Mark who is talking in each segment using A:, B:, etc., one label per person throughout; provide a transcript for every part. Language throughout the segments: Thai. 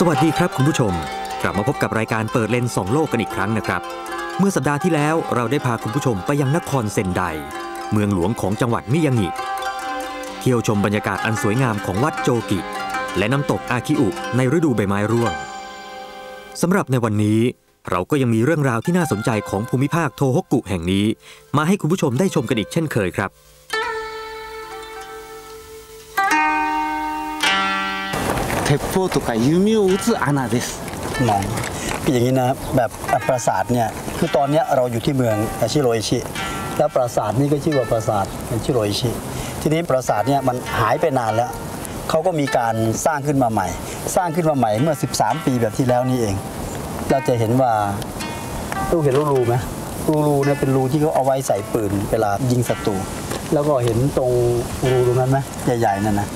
A: สวัสดีครับคุณผู้ชม กลับมาพบกับรายการเปิดเลนส์สองโลกกันอีกครั้งนะครับ เมื่อสัปดาห์ที่แล้วเราได้พาคุณผู้ชมไปยังนครเซนได เมืองหลวงของจังหวัดมิยางิเที่ยวชมบรรยากาศอันสวยงามของวัดโจกิ และน้ำตกอาคิอุในฤดูใบไม้ร่วงสำหรับในวันนี้ เราก็ยังมีเรื่องราวที่น่าสนใจของภูมิภาคโทฮกกุแห่งนี้ มาให้คุณผู้ชมได้ชมกันอีกเช่นเคยครับ
B: 鉄砲とか弓を撃つ穴です
C: มองคืออย่างนี้นะแบบปราสาทเนี่ยคือตอนเนี้ยเราอยู่ที่เมืองชิโรอิชิ แล้วปราสาทนี้ก็ชื่อว่าปราสาทชิโรอิชิ ทีนี้ปราสาทเนี่ยมันหายไปนานแล้วเขาก็มีการสร้างขึ้นมาใหม่ สร้างขึ้นมาใหม่เมื่อ 13 ปีแบบที่แล้วนี่เอง เราจะเห็นว่าลูกเห็นรูรูไหมรูรูเนี่ยเป็นรูที่เขาเอาไว้ใส่ปืนเวลายิงศัตรูแล้วก็เห็นตรงรูตรงนั้นไหมใหญ่ๆนั่นนะ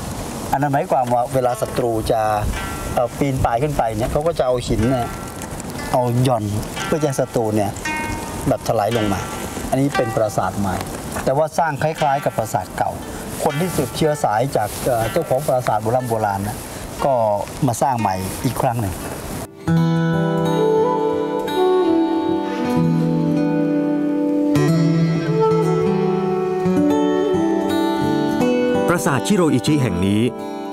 C: อันนั้นหมายความว่าเวลาศัตรูจะปีนป่ายขึ้นไปเนี่ยเขาก็จะเอาหินเนี่ยเอาย่อนเพื่อจะให้ศัตรูเนี่ยแบบถลายลงมา อันนี้เป็นปราสาทใหม่ แต่ว่าสร้างคล้าย ๆ กับปราสาทเก่า คนที่สืบเชื้อสายจากเอ่อเจ้าของปราสาทโบราณโบราณนะก็มาสร้างใหม่อีกครั้งหนึ่ง
A: ราสาทชิโรอิชิแห่งนี้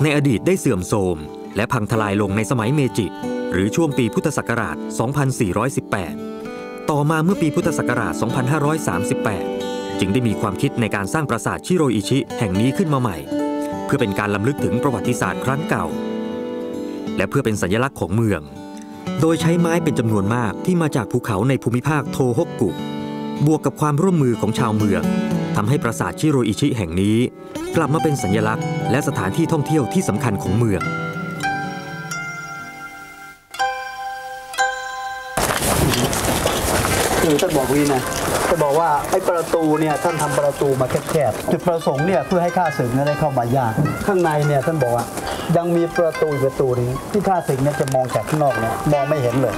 A: ในอดีตได้เสื่อมโทรม และพังทลายลงในสมัยเมจิ หรือช่วงปีพุทธศักราช 2418 ต่อมาเมื่อปีพุทธศักราช 2538 จึงได้มีความคิดในการสร้างปราสาทชิโรอิชิแห่งนี้ขึ้นมาใหม่ เพื่อเป็นการล้ำลึกถึงประวัติศาสตร์ครั้งเก่า และเพื่อเป็นสัญลักษณ์ของเมือง โดยใช้ไม้เป็นจำนวนมากที่มาจากภูเขาในภูมิภาคโทฮกกุบวกกับความร่วมมือของชาวเมือง ทำให้ปราสาทชิโรอิชิแห่งนี้ กลับมาเป็นสัญลักษณ์และสถานที่ท่องเที่ยวที่สำคัญของเมือง
C: คือท่านบอกวีนะท่านบอกว่าไอ้ประตูเนี่ยท่านทำประตูมาแคบๆจุดประสงค์เนี่ยเพื่อให้ข้าศึกเนี่ยได้เข้ามายาก ข้างในเนี่ยท่านบอกว่ายังมีประตูประตูนึงที่ข้าศึกเนี่ยจะมองจากข้างนอกเนี่ยมองไม่เห็นเลย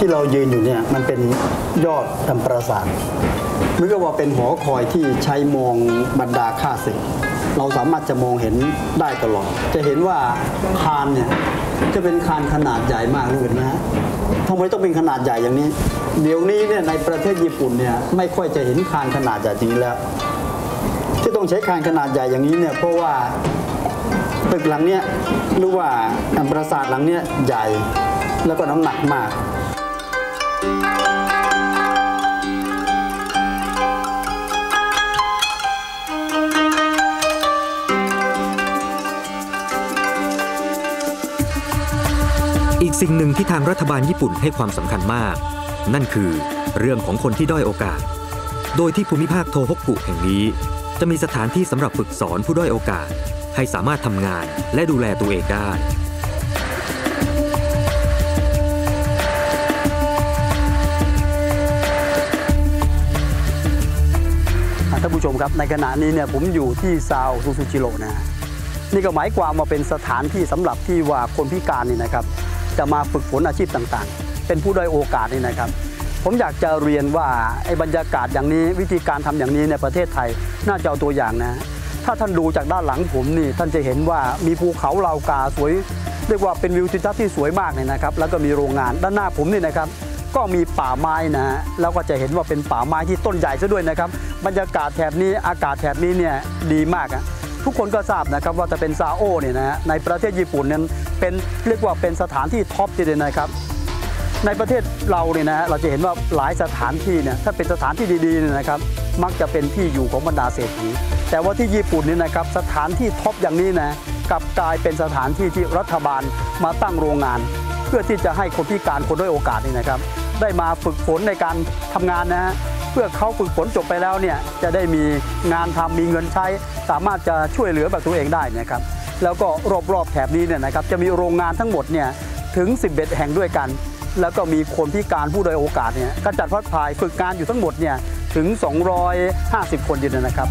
C: ที่เรายืนอยู่เนี่ยมันเป็นยอดทำปราสาทเหมือกับว่าเป็นหอคอยที่ใช้มองบรรดาข้าศึกเราสามารถจะมองเห็นได้ตลอด จะเห็นว่าคานเนี่ยจะเป็นคานขนาดใหญ่มากเลยนไหมฮะทำไมต้องเป็นขนาดใหญ่อย่างนี้ เดี๋ยวนี้เนี่ยในประเทศญี่ปุ่นเนี่ยไม่ค่อยจะเห็นคานขนาดใหญ่จริงแล้ว ที่ต้องใช้คานขนาดใหญ่อย่างนี้เนี่ยเพราะว่าตึกหลังเนี้ยหรือว่าปราสาทหลังเนี้ยใหญ่แล้วก็น้ำหนักมาก
A: อีกสิ่งหนึ่งที่ทางรัฐบาลญี่ปุ่นให้ความสำคัญมาก นั่นคือเรื่องของคนที่ด้อยโอกาส โดยที่ภูมิภาคโทฮกกุแห่งนี้ จะมีสถานที่สำหรับฝึกสอนผู้ด้อยโอกาส ให้สามารถทำงานและดูแลตัวเองได้
C: ท่านผู้ชมครับในขณะนี้เนี่ยผมอยู่ที่ซาวซูซูจิโร่นะนี่ก็หมายความว่าเป็นสถานที่สำหรับที่ว่าคนพิการนี่นะครับ จะมาฝึกฝนอาชีพต่างๆ เป็นผู้ด้อยโอกาสนี่นะครับ ผมอยากจะเรียนว่าไอ้บรรยากาศอย่างนี้วิธีการทำอย่างนี้ในประเทศไทยน่าจะเอาตัวอย่างนะ ถ้าท่านดูจากด้านหลังผมนี่ท่านจะเห็นว่ามีภูเขาเหล่ากาสวยเรียกว่าเป็นวิวทิวทัศน์ที่สวยมากเลยนะครับ แล้วก็มีโรงงานด้านหน้าผมนี่นะครับก็มีป่าไม้นะฮะแล้วก็จะเห็นว่าเป็นป่าไม้ที่ต้นใหญ่ซะด้วยนะครับ บรรยากาศแถบนี้อากาศแถบนี้เนี่ยดีมากอะ ทุกคนก็ทราบนะครับว่าจะเป็นซาโอเนี่ยนะฮะในประเทศญี่ปุ่นนั้นเป็นเรียกว่าเป็นสถานที่ท็อปทีเดียวนะครับในประเทศเราเนี่ยนะฮะเราจะเห็นว่าหลายสถานที่เนี่ยถ้าเป็นสถานที่ดีๆเนี่ยนะครับ มักจะเป็นที่อยู่ของบรรดาเศรษฐีแต่ว่าที่ญี่ปุ่นเนี่ยนะครับสถานที่ท็อปอย่างนี้นะกลับกลายเป็นสถานที่ที่รัฐบาลมาตั้งโรงงาน เพื่อที่จะให้คนพิการคนด้อยโอกาสนี่นะครับ ได้มาฝึกฝนในการทำงานนะฮะเพื่อเขาฝึกฝนจบไปแล้วเนี่ยจะได้มีงานทำมีเงินใช้ สามารถจะช่วยเหลือแบบตัวเองได้นะครับแล้วก็รอบๆแถบนี้เนี่ยนะครับจะมีโรงงานทั้งหมดเนี่ยถึง 11 แห่งด้วยกัน แล้วก็มีคนพิการผู้โดยโอกาสเนี่ยกระจัดพัดพายฝึกงานอยู่ทั้งหมดเนี่ยถึง 250 คนอยู่นะครับ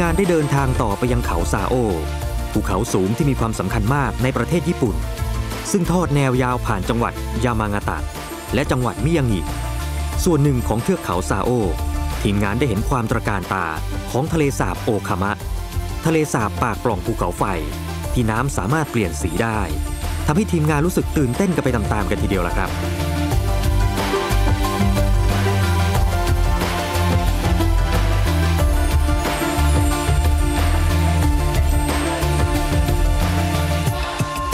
A: งานได้เดินทางต่อไปยังเขาซาโอภูเขาสูงที่มีความสำคัญมากในประเทศญี่ปุ่น ซึ่งทอดแนวยาวผ่านจังหวัดยามางาตะ และจังหวัดมิยางิส่วนหนึ่งของเทือกเขาซาโอทีมงานได้เห็นความตระการตาของทะเลสาบโอคามะ ทะเลสาบปากปล่องภูเขาไฟ ที่น้ำสามารถเปลี่ยนสีได้ทำให้ทีมงานรู้สึกตื่นเต้นกันไปตามๆกันทีเดียวละครับ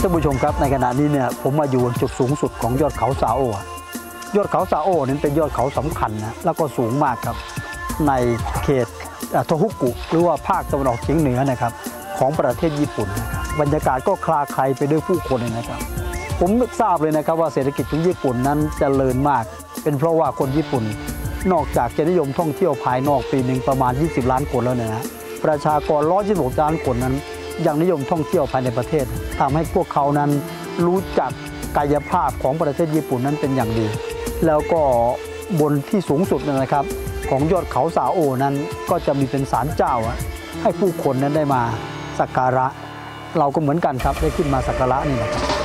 C: ท่านผู้ชมครับในขณะนี้เนี่ยผมมาอยู่บนจุดสูงสุดของยอดเขาซาโอยอดเขาซาโอนั้นเป็นยอดเขาสำคัญนะแล้วก็สูงมากครับในเขตโทฮุกุหรือว่าภาคตะวันออกเฉียงเหนือนะครับของประเทศญี่ปุ่นนะครับบรรยากาศก็คลาคลายไปด้วยผู้คนเลยนะครับ ผมทราบเลยนะครับว่าเศรษฐกิจของญี่ปุ่นนั้นจเจริญมาก เป็นเพราะว่าคนญี่ปุ่น นอกจากจะนิยมท่องเที่ยวภายนอกปีหนึ่งประมาณ 20 ล้านคนแล้วเนยนะประชากร 126 ล้านคนนั้น ยังนิยมท่องเที่ยวภายในประเทศทำให้พวกเขานั้นรู้จักกายภาพของประเทศญี่ปุ่นนั้นเป็นอย่างดี แล้วก็บนที่สูงสุดนะครับ ของยอดเขาสาโอนั้นก็จะมีเป็นศาลเจ้า ให้ผู้คนนั้นได้มาสักการะ เราก็เหมือนกันครับได้ขึ้นมาสักการะนี่นะครับ